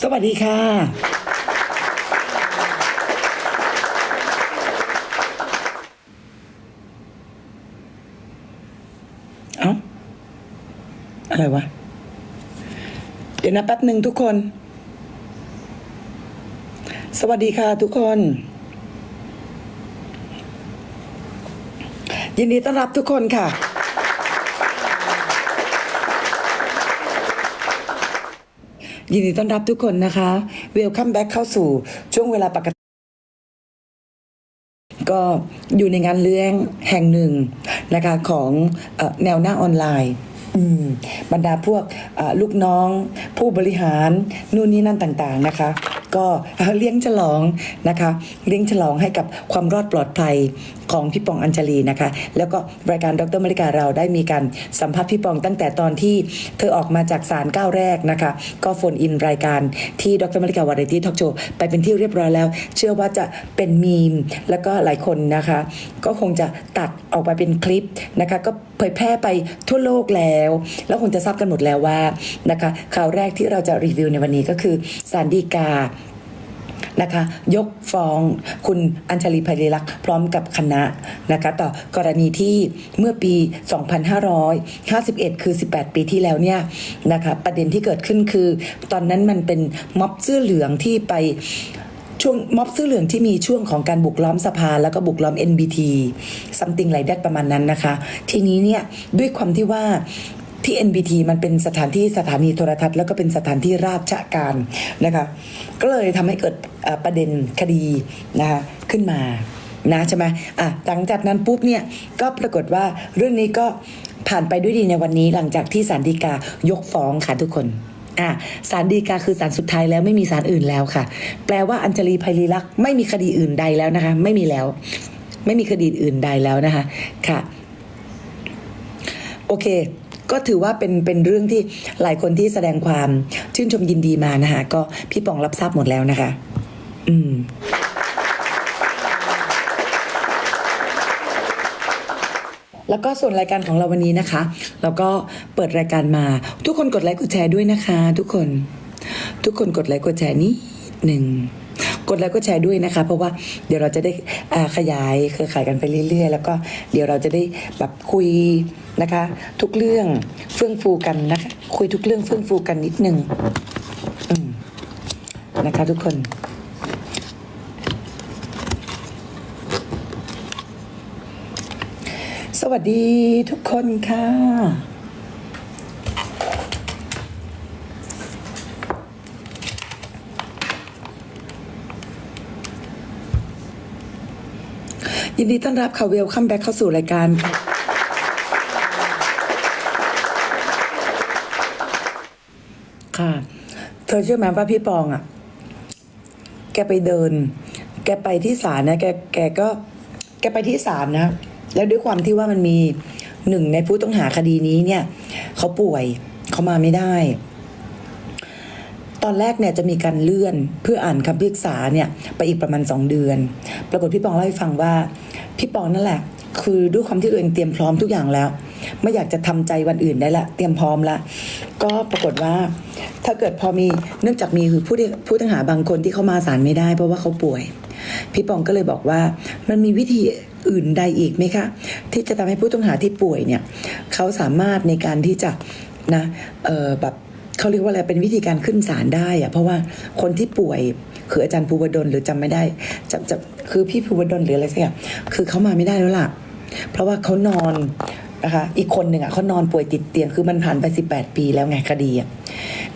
สวัสดีค่ะ เอ้า อะไรวะ เดี๋ยวนะแป๊บหนึ่งทุกคน สวัสดีค่ะทุกคน ยินดีต้อนรับทุกคนค่ะ ยินดีต้อนรับทุกคนนะคะเวลคัมแบ็กเข้าสู่ช่วงเวลาปกติ ก็อยู่ในงานเลี้ยงแห่งหนึ่งนะคะของอแนวหน้าออนไลน์บรรดาพวกลูกน้อง ผู้บริหารนู่นนี่นั่นต่างๆนะคะ ก็เลี้ยงฉลองนะคะ เลี้ยงฉลองให้กับความรอดปลอดภัยของพี่ปองอัญชลีนะคะ แล้วก็รายการดรมริกาเราได้มีการสัมภาษณ์พี่ปองตั้งแต่ตอนที่เธอออกมาจากศาลก้าวแรกนะคะ ก็โฟนอินรายการที่ดรมริกาวาไรตี้ทอล์กโชว์ไปเป็นที่เรียบร้อยแล้ว เชื่อว่าจะเป็นมีมแล้วก็หลายคนนะคะ ก็คงจะตัดออกมาเป็นคลิปนะคะ ก็เผยแพร่ไปทั่วโลกแล้ว แล้วคงจะทราบกันหมดแล้วว่านะคะข่าวแรกที่เราจะรีวิวในวันนี้ก็คือสารดีกา นะคะ ยกฟ้องคุณอัญชลีภัยรักษ์พร้อมกับคณะนะคะต่อกรณีที่เมื่อปี 2551 คือ 18 ปีที่แล้วเนี่ยนะคะประเด็นที่เกิดขึ้นคือ ตอนนั้นมันเป็นม็อบเสื้อเหลืองที่ไปช่วงม็อบเสื้อเหลืองที่มีช่วงของการบุกล้อมสภาแล้วก็บุกล้อม NBT something like that ประมาณนั้นนะคะ ทีนี้เนี่ยด้วยความที่ว่า ที่ NBT มันเป็นสถานที่สถานีโทรทัศน์แล้วก็เป็นสถานที่ราชการนะคะก็เลยทำให้เกิดประเด็นคดีนะคะขึ้นมานะใช่ไหมอะหลังจากนั้นปุ๊บเนี่ยก็ปรากฏว่าเรื่องนี้ก็ผ่านไปด้วยดีในวันนี้หลังจากที่ศาลฎีกายกฟ้องค่ะทุกคนอะศาลฎีกาคือศาลสุดท้ายแล้วไม่มีศาลอื่นแล้วค่ะ แปลว่าอัญชลีภัยรีลักษ์ไม่มีคดีอื่นใดแล้วนะคะ ไม่มีแล้ว ไม่มีคดีอื่นใดแล้วนะคะ ค่ะ โอเค ก็ถือว่าเป็นเป็นเรื่องที่หลายคนที่แสดงความชื่นชมยินดีมานะคะก็พี่ปองรับทราบหมดแล้วนะคะ อืมแล้วก็ส่วนรายการของเราวันนี้นะคะ เราก็เปิดรายการมา ทุกคนกดไลค์กดแชร์ด้วยนะคะ ทุกคน ทุกคนกดไลค์กดแชร์นิดหนึ่ง กดไลค์กดแชร์ด้วยนะคะ เพราะว่าเดี๋ยวเราจะได้ขยายเครือข่ายกันไปเรื่อย ๆ แล้วก็เดี๋ยวเราจะได้แบบคุยนะคะ ทุกเรื่องเฟื่องฟูกันนะคะ คุยทุกเรื่องเฟื่องฟูกันนิดนึงนะคะ ทุกคนสวัสดีทุกคนค่ะ ยินดีต้อนรับค่ะเวลคัมแบ็กเข้าสู่รายการค่ะค่ะ เธอเชื่อไหมว่าพี่ปองอะ แกไปเดิน แกไปที่ศาลนะแกแกก็ แกไปที่ศาลนะ แล้วด้วยความที่ว่ามันมีหนึ่งในผู้ต้องหาคดีนี้เนี่ย เขาป่วยเขามาไม่ได้ ตอนแรกเนี่ยจะมีการเลื่อนเพื่ออ่านคำพิพากษาเนี่ยไปอีกประมาณสองเดือน ปรากฏพี่ปองเล่าให้ฟังว่า พี่ปองนั่นแหละ คือด้วยความที่ตัวเองเตรียมพร้อมทุกอย่างแล้ว ไม่อยากจะทำใจวันอื่นได้ละ เตรียมพร้อมละ ก็ปรากฏว่า ถ้าเกิดพอมีเนื่องจากมีคือผู้ที่ผู้ต้องหาบางคนที่เขามาศาลไม่ได้ เพราะว่าเขาป่วย พี่ปองก็เลยบอกว่ามันมีวิธีอื่นใดอีกไหมคะ ที่จะทำให้ผู้ต้องหาที่ป่วยเนี่ยเขาสามารถในการที่จะนะเออแบบ เขาเรียกว่าอะไรเป็นวิธีการขึ้นศาลได้อะเพราะว่าคนที่ป่วยคืออาจารย์ภูวดลหรือจำไม่ได้จำจำคือพี่ภูวดลหรืออะไรสักอย่างคือเขามาไม่ได้แล้วล่ะ เพราะว่าเขานอนนะคะอีกคนหนึ่งอะเขานอนป่วยติดเตียงคือมันผ่านไป 18 ปีแล้วไงคดีอะ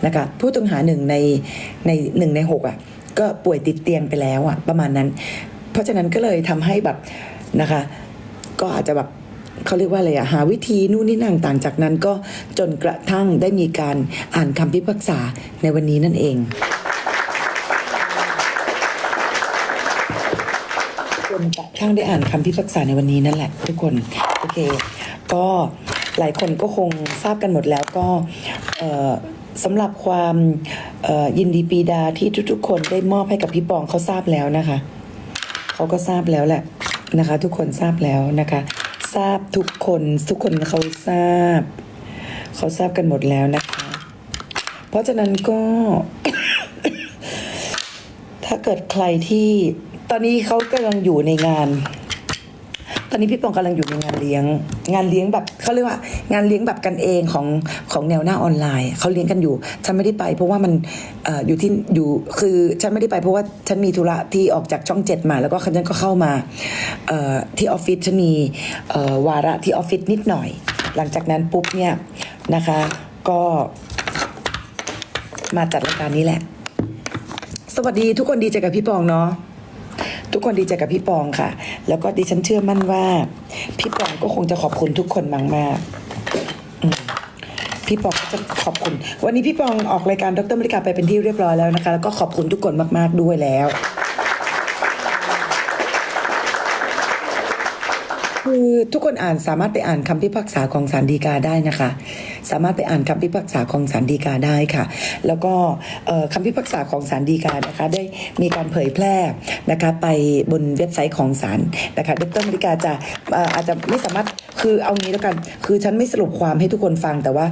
นะคะผู้ต้องหาหนึ่งในในหนึ่งในหกอะก็ป่วยติดเตียงไปแล้วอะประมาณนั้น เพราะฉะนั้นก็เลยทำให้แบบนะคะ ก็อาจจะแบบ เขาเรียกว่าอะไรอะหาวิธีนู่นนี่นั่นต่างจากนั้นก็จนกระทั่งได้มีการอ่านคำพิพากษาในวันนี้นั่นเองจนกระทั่งได้อ่านคำพิพากษาในวันนี้นั่นแหละ ทุกคนโอเค ก็หลายคนก็คงทราบกันหมดแล้วก็สำหรับความยินดีปีดาที่ทุกๆ คนได้มอบให้กับพี่ปองเขาทราบแล้วนะคะ เขาก็ทราบแล้วแหละนะคะ ทุกคนทราบแล้วนะคะ ทราบทุกคนทุกคนเขาทราบ เขาทราบกันหมดแล้วนะคะ เพราะฉะนั้นก็ ถ้าเกิดใครที่ ตอนนี้เขากำลังอยู่ในงาน ตอนนี้พี่ปองกำลังอยู่ในงานเลี้ยง งานเลี้ยงแบบเขาเรียกว่า งานเลี้ยงแบบกันเองของของแนวหน้าออนไลน์ เขาเลี้ยงกันอยู่ ฉันไม่ได้ไป เพราะว่ามันเอ่ออยู่ที่อยู่คือฉันไม่ได้ไปเพราะว่าฉันมีธุระที่ออกจากช่องเจ็ดมา แล้วก็ฉันก็เข้ามาเอ่อที่ออฟฟิศฉันมีเอ่อวาระที่ออฟฟิศนิดหน่อย หลังจากนั้นปุ๊บเนี่ยนะคะ ก็มาจัดรายการนี้แหละ สวัสดีทุกคนดีใจกับพี่ปองเนาะ ทุกคนดีใจกับพี่ปองค่ะ แล้วก็ดิฉันเชื่อมั่นว่า พี่ปองก็คงจะขอบคุณทุกคนมากมากพี่ปองก็จะขอบคุณ วันนี้พี่ปองออกรายการดรมริกาไปเป็นที่เรียบร้อยแล้วนะคะ แล้วก็ขอบคุณทุกคนมาก ๆ ด้วยแล้ว คือทุกคนอ่านสามารถไปอ่านคำพิพากษาของศาลฎีกาได้นะคะ สามารถไปอ่านคำพิพากษาของศาลฎีกาได้ค่ะ แล้วก็คำพิพากษาของศาลฎีกานะคะได้มีการเผยแพร่นะคะไปบนเว็บไซต์ของศาลนะคะดรมริกาจะเอ่ออาจจะไม่สามารถคือเอางี้แล้วกัน คือฉันไม่สรุปความให้ทุกคนฟังแต่ว่า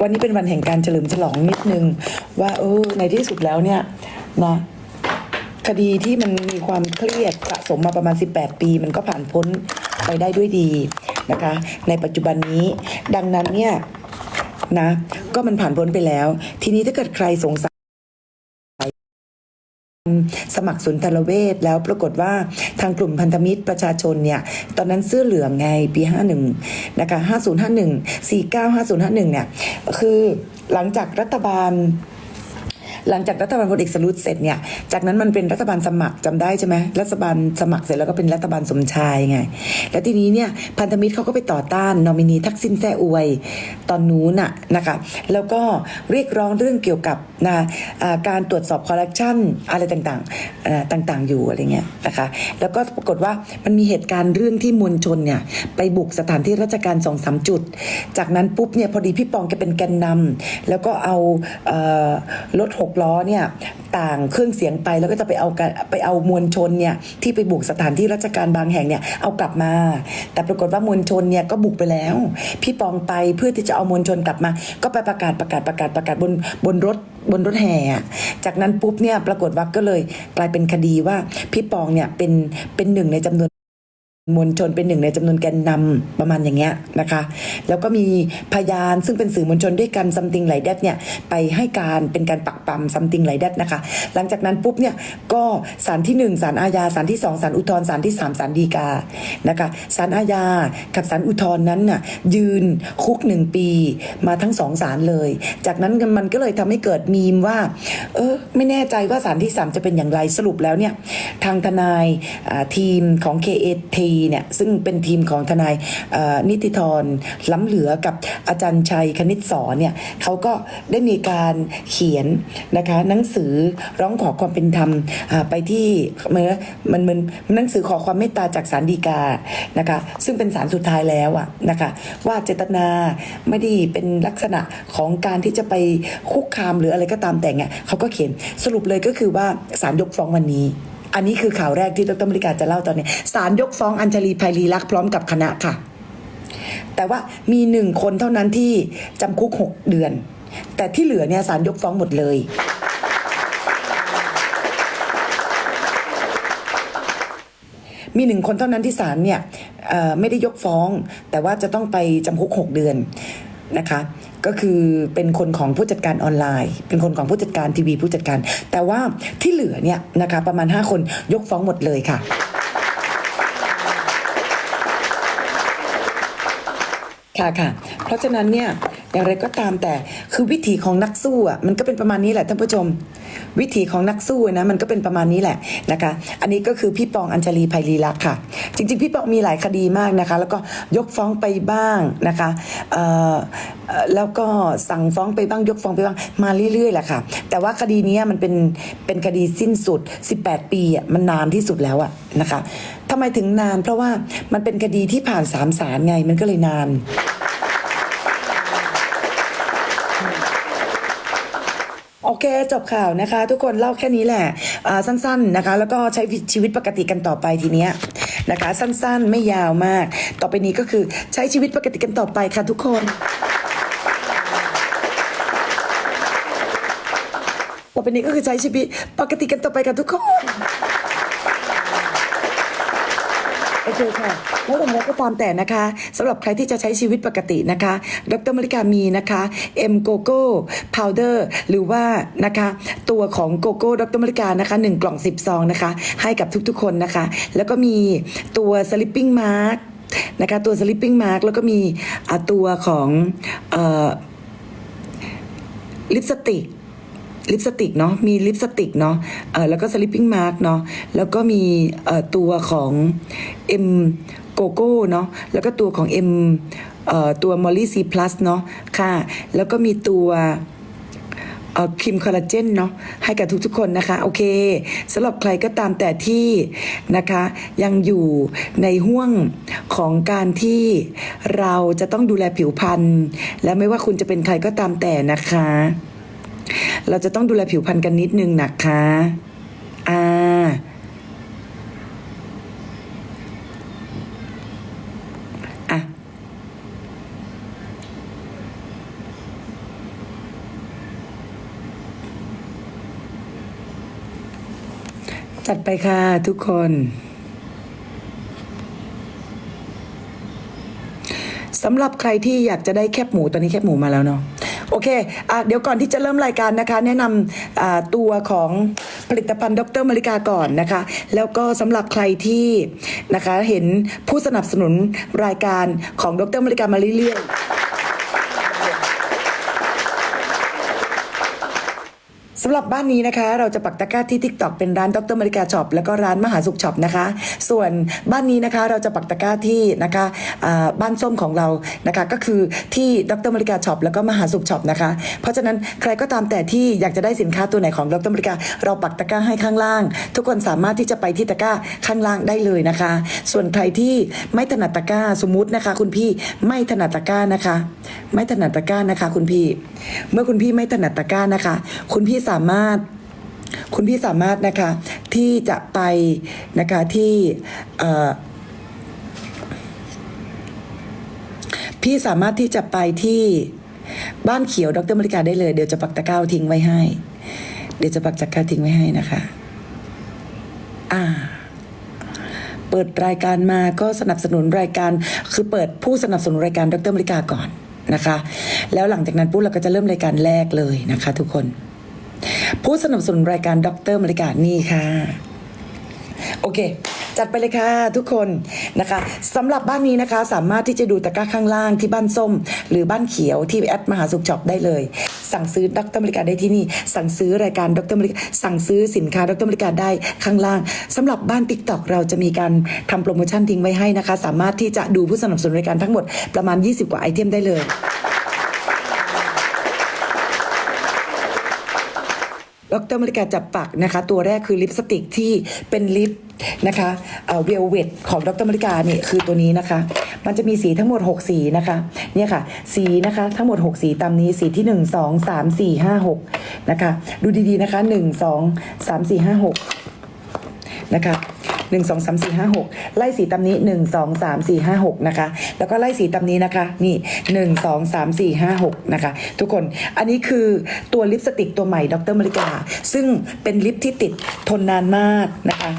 วันนี้เป็นวันแห่งการเฉลิมฉลองนิดนึง ว่าเออในที่สุดแล้วเนี่ยนะคดีที่มันมีความเครียดสะสมมาประมาณ 18 ปี มันก็ผ่านพ้น ไปได้ด้วยดีนะคะ ในปัจจุบันนี้ ดังนั้นเนี่ยนะ ก็มันผ่านพ้นไปแล้ว ทีนี้ถ้าเกิดใครสงสัยสมัครศูนทรเวศแล้วปรากฏว่าทางกลุ่มพันธมิตรประชาชนเนี่ย ตอนนั้นเสื้อเหลืองไงปี 51 นะคะ 5051 495051 เนี่ย คือหลังจากรัฐบาล หลังจากรัฐบาลพลเอกสรุตเสร็จเนี่ย จากนั้นมันเป็นรัฐบาลสมัครจำได้ใช่ไหมรัฐบาลสมัครเสร็จแล้วก็เป็นรัฐบาลสมชายไง แล้วทีนี้เนี่ยพันธมิตรเขาก็ไปต่อต้านนอมินีทักษิณแซ่อวยตอนนู้นน่ะนะคะแล้วก็เรียกร้องเรื่องเกี่ยวกับนะการตรวจสอบคอร์รัปชันอะไรต่างๆต่างๆอยู่อะไรเงี้ยนะคะแล้วก็ปรากฏว่ามันมีเหตุการณ์เรื่องที่มวลชนเนี่ยไปบุกสถานที่ราชการสองสามจุด จากนั้นปุ๊บเนี่ยพอดีพี่ปองแกเป็นแกนนำแล้วก็เอารถหกล้อเนี่ยต่างเครื่องเสียงไปแล้วก็จะไปเอาไปเอามวลชนเนี่ยที่ไปบุกสถานที่ราชการบางแห่งเนี่ยเอากลับมา แต่ปรากฏว่ามวลชนเนี่ยก็บุกไปแล้ว พี่ปองไปเพื่อที่จะเอามวลชนกลับมา ก็ไปประกาศประกาศประกาศประกาศบนบนรถบนรถแห่ จากนั้นปุ๊บเนี่ยปรากฏว่าก็เลยกลายเป็นคดีว่าพี่ปองเนี่ยเป็นเป็นหนึ่งในจำนวน มวลชนเป็นหนึ่งในจำนวนแกนนำประมาณอย่างเงี้ยนะคะ แล้วก็มีพยานซึ่งเป็นสื่อมวลชนด้วยกันซัมติงไหลแดดเนี่ยไปให้การเป็นการปักปั๊มซัมติงไหลแดดนะคะ หลังจากนั้นปุ๊บเนี่ยก็ศาลที่1ศาลอาญาศาลที่ 2ศาลอุทธรณ์ศาลที่3ศาลฎีกานะคะศาลอาญากับศาลอุทธรณ์นั้นน่ะยืนคุกหนึ่งปีมาทั้งสองศาลเลย จากนั้นมันก็เลยทำให้เกิดมีมว่าเออไม่แน่ใจว่าศาลที่ 3 จะเป็นอย่างไรสรุปแล้วเนี่ยทางทนายทีมของ KAT เนี่ยซึ่งเป็นทีมของทนายนิติธรล้ำเหลือกับอาจารย์ชัยคณิตสอนเนี่ยเขาก็ได้มีการเขียนนะคะหนังสือร้องขอความเป็นธรรมไปที่เมันมันมันหนังสือขอความเมตตาจากศาลฎีกานะคะซึ่งเป็นศาลสุดท้ายแล้วอะนะคะว่าเจตนาไม่ได้เป็นลักษณะของการที่จะไปคุกคามหรืออะไรก็ตามแต่เนี่ยเขาก็เขียนสรุปเลยก็คือว่าศาลยกฟ้องวันนี้ อันนี้คือข่าวแรกที่ดรมริกาจะเล่าตอนนี้ศาลยกฟ้องอัญชลีไพลีลักษ์พร้อมกับคณะค่ะ แต่ว่ามีหนึ่งคนเท่านั้นที่จำคุกหกเดือน แต่ที่เหลือเนี่ยศาลยกฟ้องหมดเลย มีหนึ่งคนเท่านั้นที่ศาลเนี่ยไม่ได้ยกฟ้อง แต่ว่าจะต้องไปจำคุกหกเดือนนะคะ ก็คือเป็นคนของผู้จัดการออนไลน์ เป็นคนของผู้จัดการทีวีผู้จัดการ แต่ว่าที่เหลือเนี่ยนะคะประมาณ 5 คนยกฟ้องหมดเลยค่ะค่ะค่ะ เพราะฉะนั้นเนี่ยอย่างไรก็ตามแต่คือวิถีของนักสู้อะมันก็เป็นประมาณนี้แหละท่านผู้ชม วิถีของนักสู้นะมันก็เป็นประมาณนี้แหละนะคะ อันนี้ก็คือพี่ปองอัญชลีไพลีลักษ์ค่ะ จริง ๆ พี่ปองมีหลายคดีมากนะคะ แล้วก็ยกฟ้องไปบ้างนะคะแล้วก็สั่งฟ้องไปบ้างยกฟ้องไปบ้างมาเรื่อยๆแหละค่ะ แต่ว่าคดีนี้มันเป็นเป็นคดีสิ้นสุด 18 ปีอะมันนานที่สุดแล้วอะนะคะทำไมถึงนานเพราะว่ามันเป็นคดีที่ผ่านสามศาลไงมันก็เลยนาน อเคจบข่าวนะคะ ทุกคนเล่าแค่นี้แหละสั้นๆนะคะ แล้วก็ใช้ชีวิตปกติกันต่อไปทีเนี้ยนะคะ สั้นๆไม่ยาวมาก ต่อไปนี้ก็คือใช้ชีวิตปกติกันต่อไปค่ะทุกคนต่อไปนี้ก็คือใช้ชีวิตปกติกันต่อไปกันทุกคน โอเคค่ะ แล้วอย่างไรก็ตามแต่นะคะสำหรับใครที่จะใช้ชีวิตปกตินะคะ ดรมริกามีนะคะเอ็มโกโก้พาวเดอร์หรือว่านะคะตัวของโกโก้ดรมริกานะคะ1กล่อง 10 ซองนะคะ ให้กับทุกๆคนนะคะ แล้วก็มีตัวสลิปปิ้งมาร์กนะคะตัวสลิปปิ้งมาร์กแล้วก็มีอ่าตัวของลิปสติก ลิปสติกเนาะมีลิปสติกเนาะเออแล้วก็สลิปปิ้งมาร์กเนาะแล้วก็มีเอ่อตัวของ M โกโก้เนาะแล้วก็ตัวของ M เอ่อตัวมอลลี่ซีพลัสเนาะค่ะ แล้วก็มีตัวเอ่อครีมคอลลาเจนเนาะให้กับทุกๆคนนะคะ โอเคสำหรับใครก็ตามแต่ที่นะคะ ยังอยู่ในห่วงของการที่เราจะต้องดูแลผิวพรรณและไม่ว่าคุณจะเป็นใครก็ตามแต่นะคะ เราจะต้องดูแลผิวพรรณกันนิดนึงนะคะอ่าอะจัดไปค่ะทุกคน สำหรับใครที่อยากจะได้แคบหมูตอนนี้แคบหมูมาแล้วเนาะ โอเคอะเดี๋ยวก่อนที่จะเริ่มรายการนะคะ แนะนำอ่าตัวของผลิตภัณฑ์ดรมาริกาก่อนนะคะ แล้วก็สำหรับใครที่นะคะเห็นผู้สนับสนุนรายการของดรมาริกามาเรื่อยๆ สำหรับบ้านนี้นะคะ เราจะปักตะกร้าที่ TikTok เป็นร้านดรมาริกาช็อปแล้วก็ร้านมหาสุขช็อปนะคะ ส่วนบ้านนี้นะคะเราจะปักตะกร้าที่นะคะบ้านส้มของเรานะคะก็คือที่ดรมาริกาช็อปแล้วก็มหาสุขช็อปนะคะ เพราะฉะนั้นใครก็ตามแต่ที่อยากจะได้สินค้าตัวไหนของดรมาริกาเราปักตะกร้าให้ข้างล่าง ทุกคนสามารถที่จะไปที่ตะกร้าข้างล่างได้เลยนะคะ ส่วนใครที่ไม่ถนัดตะกร้าสมมุตินะคะ คุณพี่ไม่ถนัดตะกร้านะคะ ไม่ถนัดตะกร้านะคะ คุณพี่ เมื่อคุณพี่ไม่ถนัดตะกร้านะคะ คุณพี่สาามารถ คุณพี่สามารถนะคะ ที่จะไปนะคะที่พี่สามารถที่จะไปที่บ้านเขียวดรมริกาได้เลย เดี๋ยวจะปักตะกร้าทิ้งไว้ให้ เดี๋ยวจะปักตะกร้าทิ้งไว้ให้นะคะ อ่า เปิดรายการมาก็สนับสนุนรายการ คือเปิดผู้สนับสนุนรายการดรมริกาก่อนนะคะ แล้วหลังจากนั้นปุ๊บเราก็จะเริ่มรายการแรกเลยนะคะ ทุกคน ผู้สนับสนุนรายการดรมริกานี่ค่ะ โอเค จัดไปเลยค่ะทุกคนนะคะสำหรับบ้านนี้นะคะ สามารถที่จะดูตะกร้าข้างล่างที่บ้านส้ม หรือบ้านเขียวที่แอดมหาสุขช็อปได้เลย สั่งซื้อดรมริกาได้ที่นี่ สั่งซื้อรายการดรมริกาสั่งซื้อสินค้าดรมริกาได้ข้างล่างสำหรับบ้านติ๊กต็อกเราจะมีการทำโปรโมชั่นทิ้งไว้ให้นะคะ สามารถที่จะดูผู้สนับสนุนรายการทั้งหมดประมาณ 20 กว่าไอเทมได้เลย ดรมริกาจับปักนะคะ ตัวแรกคือลิปสติกที่เป็นลิปนะคะเวลเวดของดรมริกาเนี่ยคือตัวนี้นะคะ มันจะมีสีทั้งหมด 6 สีนะคะเนี่ยค่ะ สีนะคะทั้งหมด 6 สีตามนี้สีที่ 1 2 3 4 5 6นะคะ ดูดีๆนะคะ 1 2 3 4 5 6นะคะ หนึ่งสองสามสี่ห้าหกไล่สีตานี้หนึ่งสองสามสี่ห้าหกนะคะ แล้วก็ไล่สีตานี้นะคะ นี่หนึ่งสองสามสี่ห้าหกนะคะ ทุกคน อันนี้คือตัวลิปสติกตัวใหม่ดรมริกา ซึ่งเป็นลิปที่ติดทนนานมากนะคะ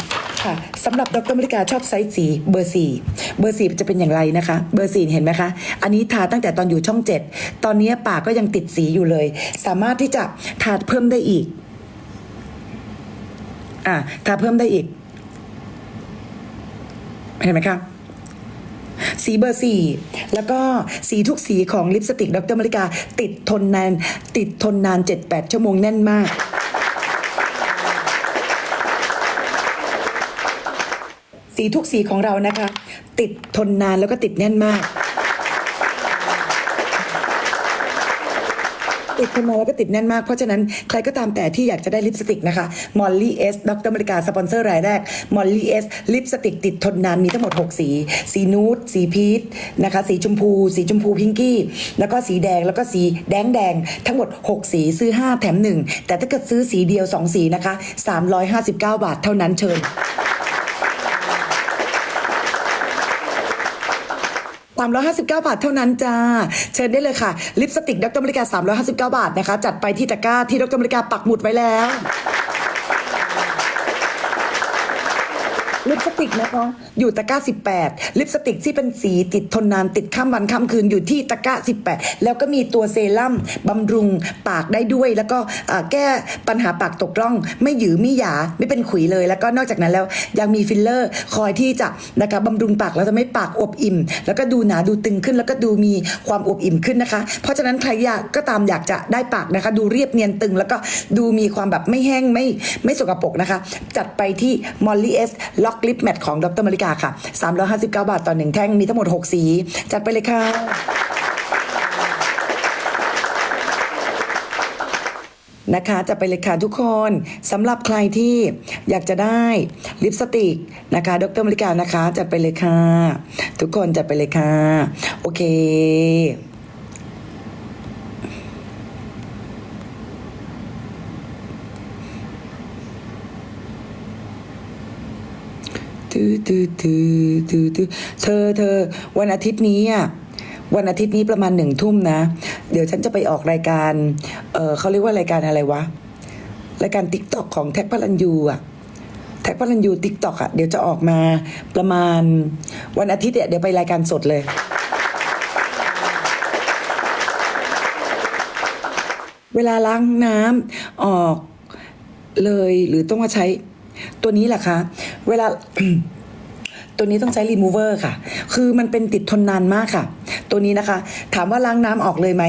ค่ะสำหรับดรมริกาชอบไซส์สีเบอร์สี่เบอร์สี่จะเป็นอย่างไรนะคะ เบอร์สี่เห็นไหมคะ อันนี้ทาตั้งแต่ตอนอยู่ช่องเจ็ดตอนนี้ปากก็ยังติดสีอยู่เลย สามารถที่จะทาเพิ่มได้อีกอ่าทาเพิ่มได้อีก เห็นไหมคะสีเบอร์สี่แล้วก็สีทุกสีของลิปสติกดรมริกา ติดทนนาน ติดทนนาน7-8ชั่วโมงแน่นมากสีทุกสีของเรานะคะ ติดทนนานแล้วก็ติดแน่นมาก ติดทนนานแล้วก็ติดแน่นมาก เพราะฉะนั้นใครก็ตามแต่ที่อยากจะได้ลิปสติกนะคะมอลลี่เอสดรมริกาสปอนเซอร์รายแรกมอลลี่เอสลิปสติกติดทนนานมีทั้งหมด 6 สี สีนูดสีพีชนะคะ สีชมพู สีชมพูพิงกี้ แล้วก็สีแดงแล้วก็สีแดงแดงทั้งหมด 6 สีซื้อ 5 แถม 1 แต่ถ้าเกิดซื้อสีเดียว 2 สีนะคะ 359 บาทเท่านั้นเชิญ 359 บาทเท่านั้นจ้า เชิญได้เลยค่ะ ลิปสติกดรมริกา 359 บาทนะคะ จัดไปที่ตะกร้าที่ดรมริกาปักหมุดไว้แล้ว ลิปสติกนะคะอยู่ตะกร้า 18 ลิปสติกที่เป็นสีติดทนนานติดข้ามวันข้ามคืนอยู่ที่ตะกร้า 18 แล้วก็มีตัวเซรั่มบำรุงปากได้ด้วย แล้วก็แก้ปัญหาปากตกร่อง ไม่หยือไม่หยาไม่เป็นขุยเลย แล้วก็นอกจากนั้นแล้วยังมีฟิลเลอร์ คอยที่จะนะคะบำรุงปากแล้วจะไม่ปากอวบอิ่ม แล้วก็ดูหนาดูตึงขึ้น แล้วก็ดูมีความอวบอิ่มขึ้นนะคะ เพราะฉะนั้นใครอยากก็ตามอยากจะได้ปากนะคะ ดูเรียบเนียนตึง แล้วก็ดูมีความแบบไม่แห้งไม่ไม่สกปรกนะคะ จัดไปที่ Molly S Lock Lip Matte ของดรมริกาค่ะ 359 บาทต่อหนึ่งแท่ง มีทั้งหมด 6 สี จัดไปเลยค่ะนะคะจะไปเลยค่ะทุกคนสำหรับใครที่อยากจะได้ลิปสติกนะคะ ดรมริกานะคะจัดไปเลยค่ะ ทุกคนจัดไปเลยค่ะ โอเค ตือตือตือตือตือเธอเธอวันอาทิตย์นี้อะวันอาทิตย์นี้ประมาณหนึ่งทุ่มนะ เดี๋ยวฉันจะไปออกรายการเออเขาเรียกว่ารายการอะไรวะ รายการติ๊กต็อกของแท็กพลันยูอะแท็กพลันยูติ๊กต็อกอะเดี๋ยวจะออกมาประมาณวันอาทิตย์เนี่ยเดี๋ยวไปรายการสดเลย เวลาล้างน้ำออกเลยหรือต้องมาใช้ตัวนี้แหละคะ เวลา ตัวนี้ต้องใช้รีมูเวอร์ค่ะ คือมันเป็นติดทนนานมากค่ะ ตัวนี้นะคะ ถามว่าล้างน้ำออกเลยไหม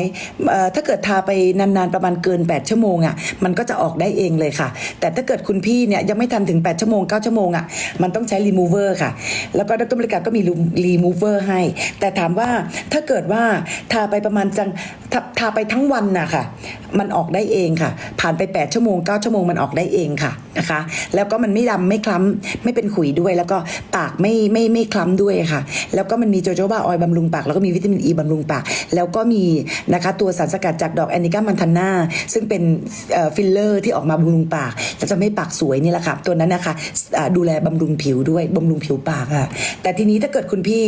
ถ้าเกิดทาไปนานๆประมาณเกิน 8 ชั่วโมงอะ่ะมันก็จะออกได้เองเลยค่ะ แต่ถ้าเกิดคุณพี่เนี่ยยังไม่ทันถึง 8 ชั่วโมง 9 ชั่วโมงอะ่ะมันต้องใช้รีมูเวอร์ค่ะ แล้วก็ดรบริการก็มีรีมูเวอร์ให้ แต่ถามว่าถ้าเกิดว่าทาไปประมาณจังทาทาไปทั้งวันน่ะค่ะ มันออกได้เองค่ะ ผ่านไป 8 ชั่วโมง 9 ชั่วโมงมันออกได้เองค่ะนะคะ แล้วก็มันไม่ดำไม่คล้ำไม่เป็นขุยด้วย แล้วก็ปากไม่ไม่ไม่คล้ำด้วยค่ะ แล้วก็มันมีโจโจบาออยบำรุงปากแล้วก็มีวิตามินอีบำรุงปาก แล้วก็มีนะคะตัวสารสกัดจากดอกแอนิกามันทันนาซึ่งเป็นฟิลเลอร์ที่ออกมาบำรุงปากแล้วจะไม่ปากสวยนี่แหละค่ะตัวนั้นนะคะดูแลบำรุงผิวด้วยบำรุงผิวปากค่ะแต่ทีนี้ถ้าเกิดคุณพี่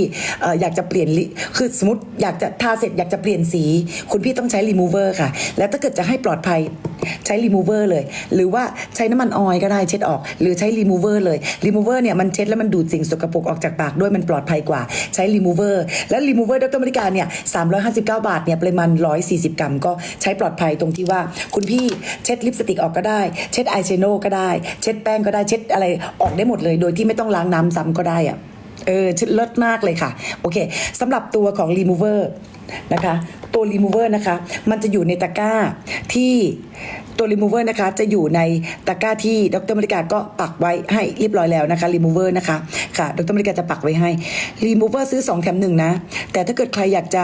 อยากจะเปลี่ยนคือสมมติอยากจะทาเสร็จอยากจะเปลี่ยนสี คุณพี่ต้องใช้รีมูเวอร์ค่ะ แล้วถ้าเกิดจะให้ปลอดภัยใช้รีมูเวอร์เลย หรือว่าใช้น้ำมันออยล์ก็ได้เช็ดออก หรือใช้รีมูเวอร์เลยรีมูเวอร์เนี่ยมันเช็ดแล้วมันดูดสิ่งสกปรกออกจากปากด้วยมันปลอดภัยกว่าใช้รีมูเวอร์แล้วรีมูเวอร์ดรมริกาเนี่ย359 บาทเนี่ยปริมาณ 140 กรัม ก็ใช้ปลอดภัยตรงที่ว่า คุณพี่เช็ดลิปสติกออกก็ได้ เช็ดอายแชโดว์ก็ได้ เช็ดแป้งก็ได้เช็ดอะไรออกได้หมดเลย โดยที่ไม่ต้องล้างน้ำซ้ำก็ได้อะเออชุดเลิศมากเลยค่ะ โอเคสำหรับตัวของ remover นะคะ ตัว remover นะคะ มันจะอยู่ในตะกร้าที่ ตัว remover นะคะจะอยู่ในตะกร้าที่ดรมริกาก็ปักไว้ให้เรียบร้อยแล้วนะคะ remover นะคะค่ะดรมริกาจะปักไว้ให้ remover ซื้อ 2 แถม1นะ แต่ถ้าเกิดใครอยากจะ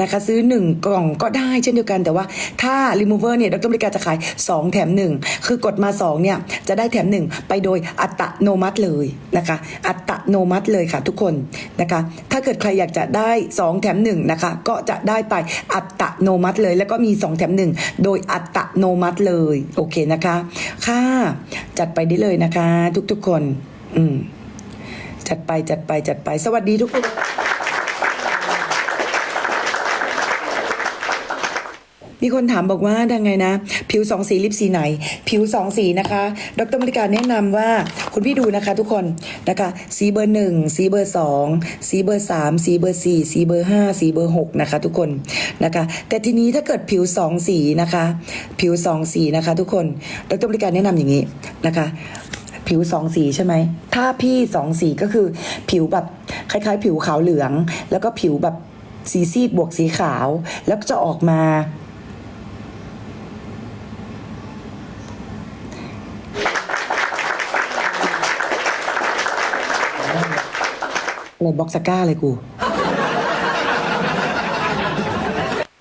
นะคะซื้อ 1 กล่องก็ได้เช่นเดียวกันแต่ว่าถ้า remover เนี่ยดรมริกาจะขาย 2 แถม 1 คือกดมา 2 เนี่ย จะได้แถม 1 ไปโดยอัตโนมัติเลยนะคะ อัตโนมัติเลยค่ะทุกคนนะคะ ถ้าเกิดใครอยากจะได้ 2 แถม 1 นะคะ ก็จะได้ไปอัตโนมัติเลย แล้วก็มี 2 แถม 1 โดยอัตโนมัติเลยโอเคนะคะ ค่ะ จัดไปได้เลยนะคะ ทุกๆคน อืมจัดไปจัดไปจัดไปสวัสดีทุกคน มีคนถามบอกว่าดังไงนะ ผิวสองสีลิปสีไหน ผิวสองสีนะคะ ดรมริกาแนะนำว่าคุณพี่ดูนะคะทุกคนนะคะ สีเบอร์หนึ่งสีเบอร์สองสีเบอร์สามสีเบอร์สี่สีเบอร์ห้าสีเบอร์หกนะคะทุกคนนะคะ แต่ทีนี้ถ้าเกิดผิวสองสีนะคะ ผิวสองสีนะคะ ทุกคน ดรมริกาแนะนำอย่างนี้นะคะผิวสองสีใช่ไหม ถ้าพี่สองสีก็คือผิวแบบคล้ายๆ ผิวขาวเหลือง แล้วก็ผิวแบบสีซีดบวกสีขาว แล้วก็จะออกมา อะไรบล็อกสก้าเลยกู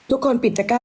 ทุกคนปิดตะกร้า